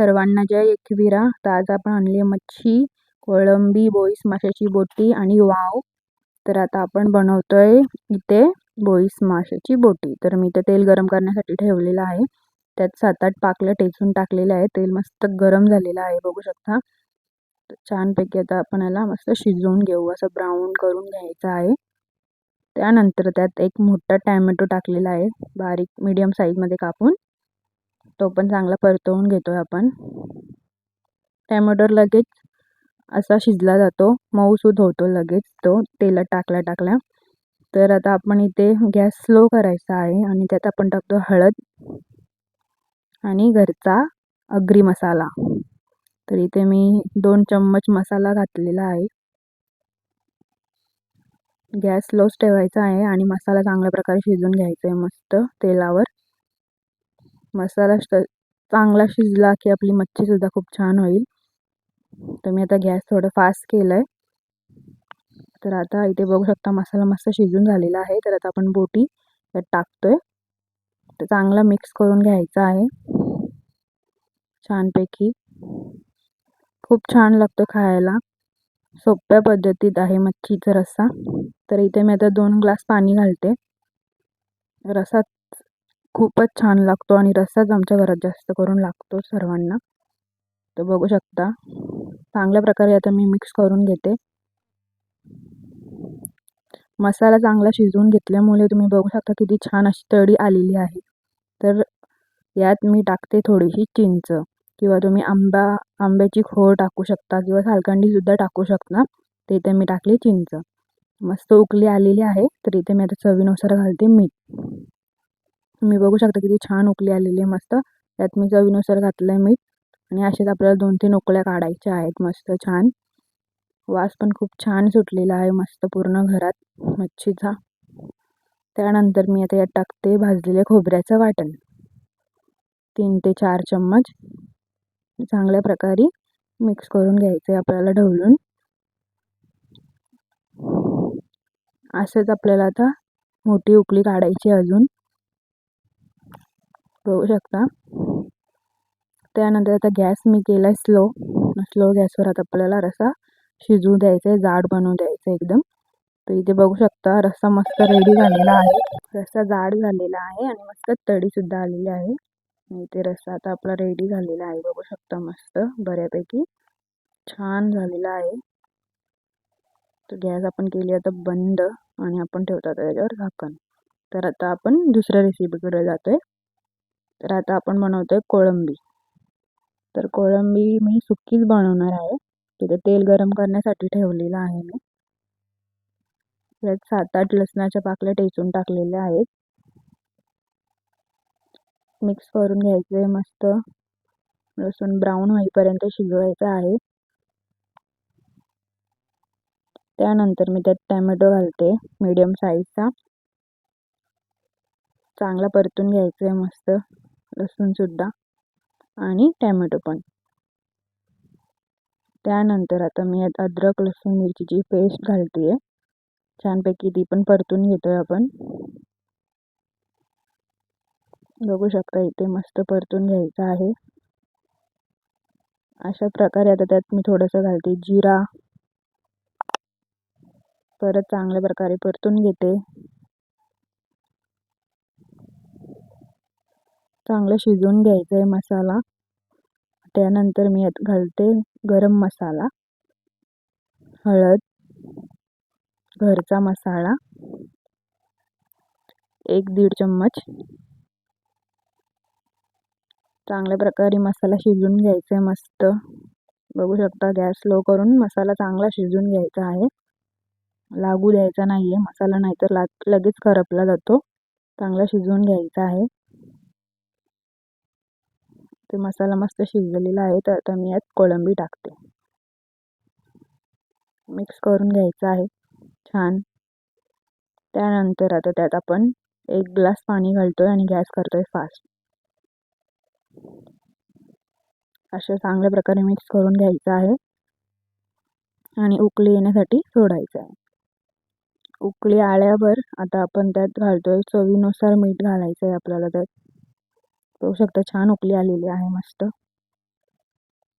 सर्वांना जय. एकविरा. तर आज आपण आणली मच्छी कोळंबी बोईस माशाची बोटी आणि वाव. तर आता आपण बनवतोय इथे बोईस माशाची बोटी. तर मी इथे तेल गरम करण्यासाठी ठेवलेलं आहे. त्यात सात आठ पाकलं टेचून टाकलेलं आहे तेल मस्त गरम झालेलं आहे. बघू शकता. छानपैकी आता आपण याला मस्त शिजवून घेऊ. असं ब्राऊन करून घ्यायचं आहे. त्यानंतर त्यात एक मोठा टॅमॅटो टाकलेला आहे. बारीक मीडियम साईजमध्ये कापून. तो पण चांगला परतवून घेतो आहे आपण. टॅमॅटो लगेच असा शिजला जातो. मऊसूद होतो लगेच तो तेलात टाकल्या टाकल्या. तर आता आपण इथे गॅस स्लो करायचा आहे आणि त्यात आपण टाकतो हळद आणि घरचा अग्री मसाला. तर इथे मी दोन चम्मच मसाला घातलेला आहे. गॅस स्लोच ठेवायचा आहे आणि मसाला चांगल्या प्रकारे शिजून घ्यायचा आहे मस्त तेलावर. मसाला चांगला शिजला की आपली मच्छीसुद्धा खूप छान होईल. तर मी आता गॅस थोडं फास्ट केलं आहे तर आता इथे बघू शकता मसाला मस्त शिजून झालेला आहे. तर आता आपण बोटी त्यात टाकतोय. तर चांगला मिक्स करून घ्यायचा आहे. छानपैकी. खूप छान लागतो खायला. सोप्या पद्धतीत आहे मच्छीचा रस्सा. तर इथे मी आता दोन ग्लास पाणी घालते. रसा खूपच छान लागतो आणि रस्साच आमच्या घरात जास्त करून लागतो सर्वांना. तर बघू शकता. चांगल्या प्रकारे आता मी मिक्स करून घेते. मसाला चांगला शिजवून घेतल्यामुळे तुम्ही बघू शकता किती छान अशी तळी आलेली आहे. तर यात मी टाकते थोडीशी चिंच किंवा तुम्ही आंबा आंब्याची खोड टाकू शकता किंवा सालकंडीसुद्धा टाकू शकता. ते इथे मी टाकली चिंच. मस्त उकली आलेली आहे. तर इथे मी आता चवीनुसार घालते मीठ. तुम्ही बघू शकता किती छान उकली आलेली आहे मस्त. त्यात मी चवीनुसार घातलं आहे मीठ आणि असेच आपल्याला दोन तीन उकळ्या काढायच्या आहेत मस्त छान. वास पण खूप छान सुटलेला आहे मस्त पूर्ण घरात. मच्छीचा त्यानंतर मी आता यात टाकते भाजलेल्या खोबऱ्याचं वाटण. तीन ते चार चम्मच चांगल्या प्रकारे मिक्स करून घ्यायचं आहे आपल्याला ढवळून. असंच आपल्याला आता मोठी उकळी काढायची अजून. बघू शकता. त्यानंतर आता गॅस मी केला आहे स्लो. स्लो गॅसवर आता आपल्याला रसा शिजू द्यायचा आहे जाड बनवून द्यायचा एकदम. तर इथे बघू शकता रस्सा मस्त रेडी झालेला आहे. रस्सा जाड झालेला आहे आणि मस्त तडीसुद्धा आलेली आहे. इथे रस्सा आता आपला रेडी झालेला आहे. बघू शकता मस्त बऱ्यापैकी छान झालेला आहे. तर गॅस आपण केली आता बंद आणि आपण ठेवतो त्याच्यावर झाकण. तर आता आपण दुसऱ्या रेसिपीकडे जातोय. तर आता आपण बनवतोय कोळंबी. तर कोळंबी मी सुकीच बनवणार आहे. तिथे तेल गरम करण्यासाठी ठेवलेलं आहे मी. यात सात आठ लसणाच्या पाकल्या टेचून टाकलेल्या आहेत. मिक्स करून घ्यायचं आहे मस्त. लसूण ब्राऊन होईपर्यंत शिजवायचं आहे. त्यानंतर मी त्यात टॅमॅटो घालते मीडियम साईजचा. चांगला परतून घ्यायचं आहे मस्त. लसूणसुद्धा आणि टॅमॅटो पण. त्यानंतर आता मी यात अद्रक लसूण मिरचीची पेस्ट घालते छानपैकी ती पण परतून घेतोय आपण. बघू शकता इथे मस्त परतून घ्यायचं आहे. अशा प्रकारे आता त्यात मी थोडंसं घालते जिरा. परत चांगल्या प्रकारे परतून घेते. चांगलं शिजवून घ्यायचं आहे मसाला. त्यानंतर मी यात घालते गरम मसाला हळद घरचा मसाला एक दीड चम्मच. चांगल्या प्रकारे मसाला शिजवून घ्यायचा आहे मस्त. बघू शकता गॅस स्लो करून मसाला चांगला शिजून घ्यायचा आहे. लागू द्यायचा नाही आहे मसाला नाहीतर लाग लगेच करपला जातो. चांगला शिजवून घ्यायचा आहे. ते मसाला मस्त शिजलेला आहे तर आता मी यात कोळंबी टाकते. मिक्स करून घ्यायचं आहे छान. त्यानंतर आता त्यात आपण एक ग्लास पाणी घालतोय आणि गॅस करतोय फास्ट. अशा चांगल्या प्रकारे मिक्स करून घ्यायचं आहे. आणि उकळी येण्यासाठी सोडायचं आहे. उकळी आल्यावर आता आपण त्यात घालतोय चवीनुसार मीठ घालायचं आहे आपल्याला त्यात बघू शकता छान उकळी आलेली आहे मस्त.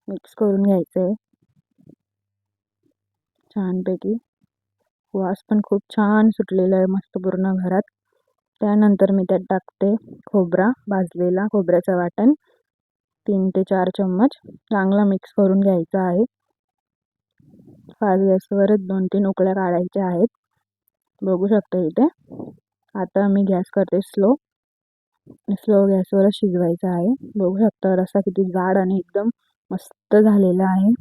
मिक्स करून घ्यायचं आहे छानपैकी. वास पण खूप छान सुटलेला आहे मस्त पूर्ण घरात. त्यानंतर मी त्यात टाकते खोबरा भाजलेला खोबऱ्याचं वाटण. तीन ते चार चम्मच. चांगला मिक्स करून घ्यायचा आहे. फास्ट गॅसवरच दोन तीन उकळ्या काढायच्या आहेत. बघू शकता इथे. आता मी गॅस करते स्लो स्लो गॅसवरच शिजवायचा आहे. बघू शकता रस्सा किती जाड आणि एकदम मस्त झालेला आहे.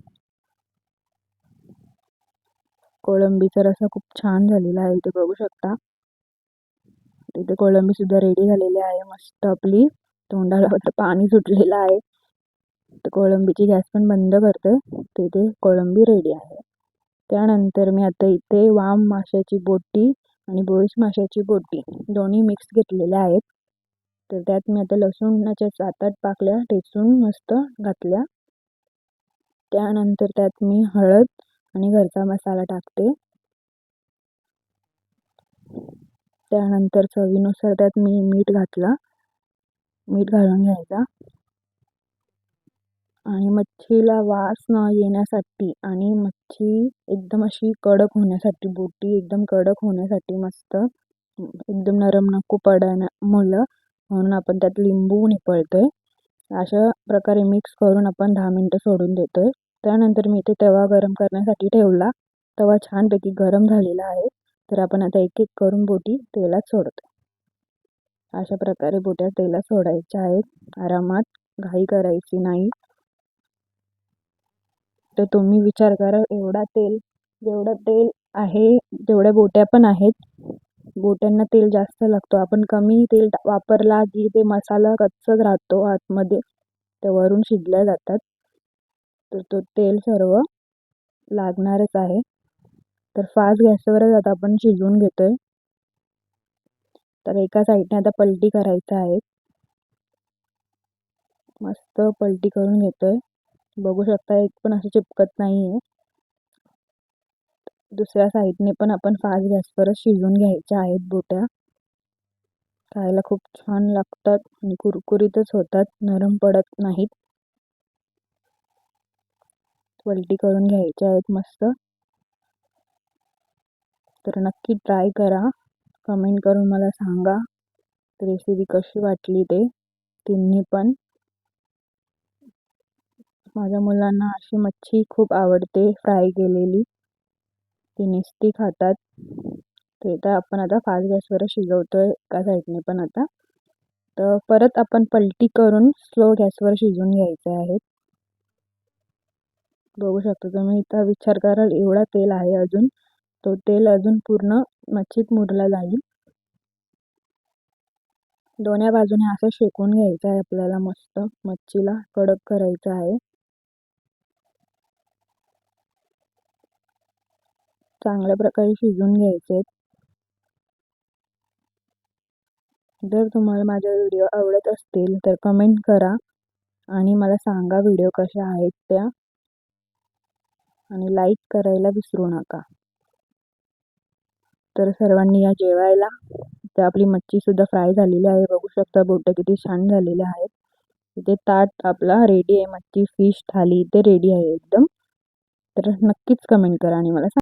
कोळंबीचा रस्सा खूप छान झालेला आहे. इथे बघू शकता. इथे कोळंबी सुद्धा रेडी झालेली आहे. मस्त आपली. तोंडाला पाणी सुटलेलं आहे. तर कोळंबीची गॅस पण बंद करते तिथे कोळंबी रेडी आहे. त्यानंतर मी आता इथे वाम माशाची बोटी आणि बोळीस माशाची बोटी दोन्ही मिक्स घेतलेल्या आहेत. तर त्यात मी आता लसूणाच्या सात आठ पाकल्या ठेचून मस्त घातल्या. त्यानंतर त्यात मी हळद आणि घरचा मसाला टाकते. त्यानंतर चवीनुसार त्यात मी मीठ घातला. मीठ घालून घ्यायचा. आणि मच्छीला वास न येण्यासाठी आणि मच्छी एकदम अशी कडक होण्यासाठी बोटी एकदम कडक होण्यासाठी मस्त एकदम नरम नको पडायला मुलं. म्हणून आपण त्यात लिंबू निपळतोय. अशा प्रकारे मिक्स करून आपण दहा मिनटं सोडून देतोय. त्यानंतर मी इथे तवा गरम करण्यासाठी ठेवला. तवा छानपैकी गरम झालेला आहे. तर आपण आता एक एक करून बोटी तेलात सोडतो अशा प्रकारे बोट्या तेलात सोडायच्या आहेत. आरामात घाई करायची नाही. तर तुम्ही विचार करा एवढा तेल जेवढं तेल आहे तेवढ्या बोट्या पण आहेत गोट्यांना तेल जास्त लागतो. आपण कमी तेल वापरला की ते मसाला कच्चाच राहतो आतमध्ये. ते वरून शिजल्या जातात. तर तो तेल सर्व लागणारच आहे. तर फास्ट गॅसवरच आता आपण शिजवून घेतो आहे तर एका साईडने आता पलटी करायचं आहे. मस्त पलटी करून घेतो आहे बघू शकता एक पण असं चिपकत नाही आहे दुसऱ्या साईडने पण आपण फास्ट गॅसवरच शिजवून घ्यायच्या आहेत बोट्या. खायला खूप छान लागतात आणि कुरकुरीतच होतात नरम पडत नाहीत. पलटी करून घ्यायच्या आहेत मस्त. तर नक्की ट्राय करा. कमेंट करून मला सांगा. रेसिपी कशी वाटली ते तिन्ही पण. माझ्या मुलांना अशी मच्छी खूप आवडते फ्राय केलेली. ती नुसती खातात. ते तर आपण आता फास्ट गॅसवर शिजवतो आहे एका साईडने पण आता. तर परत आपण पलटी करून स्लो गॅसवर शिजवून घ्यायचे आहे बघू शकता तुम्ही इथं विचार कराल एवढा तेल आहे अजून. तो तेल अजून पूर्ण मच्छीत मुरला जाईल. दोन्ही बाजूने असं शेकून घ्यायचं आहे आपल्याला मस्त. मच्छीला कडक करायचं आहे. चांगल्या प्रकारे शिजून घ्यायचे जर तुम्हाला माझ्या व्हिडिओ आवडत असतील तर कमेंट करा आणि मला सांगा व्हिडिओ कशा आहेत त्या. आणि लाईक करायला विसरू नका. तर सर्वांनी या जेवायला. तर आपली मच्छीसुद्धा फ्राय झालेली आहे. बघू शकता बोटं किती छान झालेले आहेत. इथे ताट आपला रेडी आहे. मच्छी फिश थाली इथे रेडी आहे एकदम. तर नक्कीच कमेंट करा आणि मला